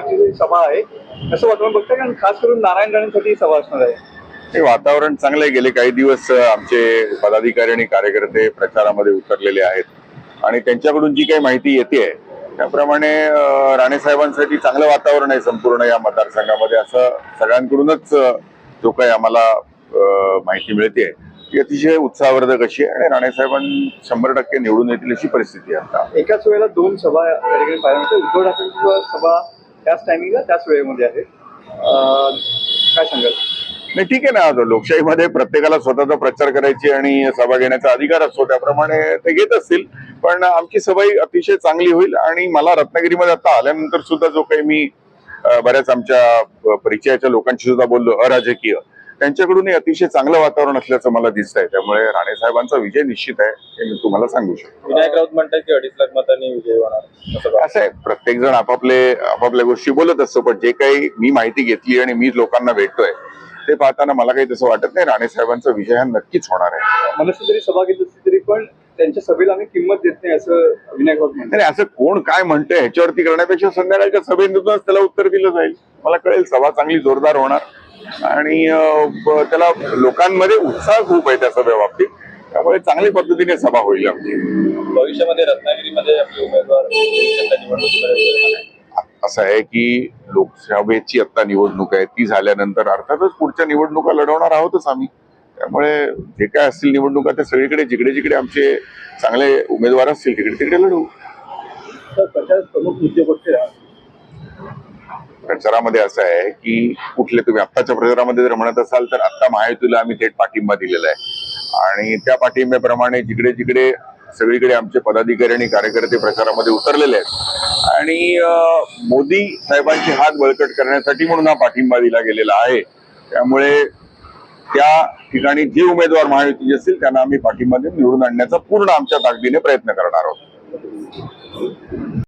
सभा आहे. असं वातावरण कारण खास करून नारायण राणेंसाठी ही सभा असणार आहे. हे वातावरण चांगलं आहे. गेले काही दिवस आमचे पदाधिकारी आणि कार्यकर्ते प्रचारामध्ये उतरलेले आहेत. आणि त्यांच्याकडून जी काही माहिती येते त्याप्रमाणे अ, राणे साहेबांसाठी चांगलं वातावरण आहे संपूर्ण या मतदारसंघामध्ये. असं सगळ्यांकडूनच जो काही आम्हाला माहिती मिळते ती अतिशय उत्साहवर्धक अशी आहे आणि राणे साहेबां शंभर टक्के निवडून येतील अशी परिस्थिती आहे आता. एकाच वेळेला दोन सभा या ठिकाणी उद्धव ठाकरेंची सभा त्याच टायमिंगला त्याच वेळेमध्ये आहे काय सांगाल? नाही ठीक आहे ना आता लोकशाहीमध्ये प्रत्येकाला स्वतःचा प्रचार करायची आणि सभा घेण्याचा अधिकार असतो त्याप्रमाणे ते घेत असतील. पण आमची सभाही अतिशय चांगली होईल आणि मला रत्नागिरीमध्ये आता आल्यानंतर सुद्धा जो काही मी बऱ्याच आमच्या परिचयाच्या लोकांशी सुद्धा बोललो अराजकीय. त्यांच्याकडूनही अतिशय चांगलं वातावरण असल्याचं मला दिसत आहे त्यामुळे राणे साहेबांचा विजय निश्चित आहे हे मी तुम्हाला सांगू शकतो. विनायक राऊत म्हणतात की अडीच लाख मतांनी विजय होणार. असं आहे. प्रत्येक जण आपापले आपापल्या गोष्टी बोलत असतो पण जे काही मी माहिती घेतली आणि मी लोकांना भेटतोय ते पाहताना मला काही तसं वाटत नाही. राणे साहेबांचा विजय हा नक्कीच होणार आहे. मनसे जरी सभा घेत असली तरी पण त्यांच्या सभेला आम्ही किंमत देत नाही असं विनायक राऊत म्हणतात. नाही असं कोण काय म्हणतंय ह्याच्यावरती करण्यापेक्षा संध्याकाळच्या सभेतूनच त्याला उत्तर दिलं जाईल. मला कळेल सभा चांगली जोरदार होणार. आणि त्याला लोकांमध्ये उत्साह खूप आहे त्या सभेबाबतीत त्यामुळे चांगल्या पद्धतीने सभा होईल आमची भविष्यामध्ये रत्नागिरीमध्ये आपले उमेदवार. असं आहे की लोकसभेची आता निवडणूक आहे ती झाल्यानंतर अर्थातच पुढच्या निवडणुका लढवणार आहोतच आम्ही त्यामुळे जे काय असतील निवडणुका त्या सगळीकडे जिकडे जिकडे आमचे चांगले उमेदवार असतील तिकडे तिकडे लढवू प्रमुख मुद्दे? प्रचारामध्ये असं आहे की कुठले तुम्ही आत्ताच्या प्रचारामध्ये जर म्हणत असाल तर आत्ता महायुतीला आम्ही थेट पाठिंबा दिलेला आहे. आणि त्या पाठिंब्याप्रमाणे जिकडे जिकडे सगळीकडे आमचे पदाधिकारी आणि कार्यकर्ते प्रचारामध्ये उतरलेले आहेत. आणि मोदी साहेबांचे हात बळकट करण्यासाठी म्हणून हा पाठिंबा दिला गेलेला आहे. त्यामुळे त्या ठिकाणी जे उमेदवार महायुतीचे असतील त्यांना आम्ही पाठिंबा देऊन निवडून आणण्याचा पूर्ण आमच्या ताकदीने प्रयत्न करणार आहोत.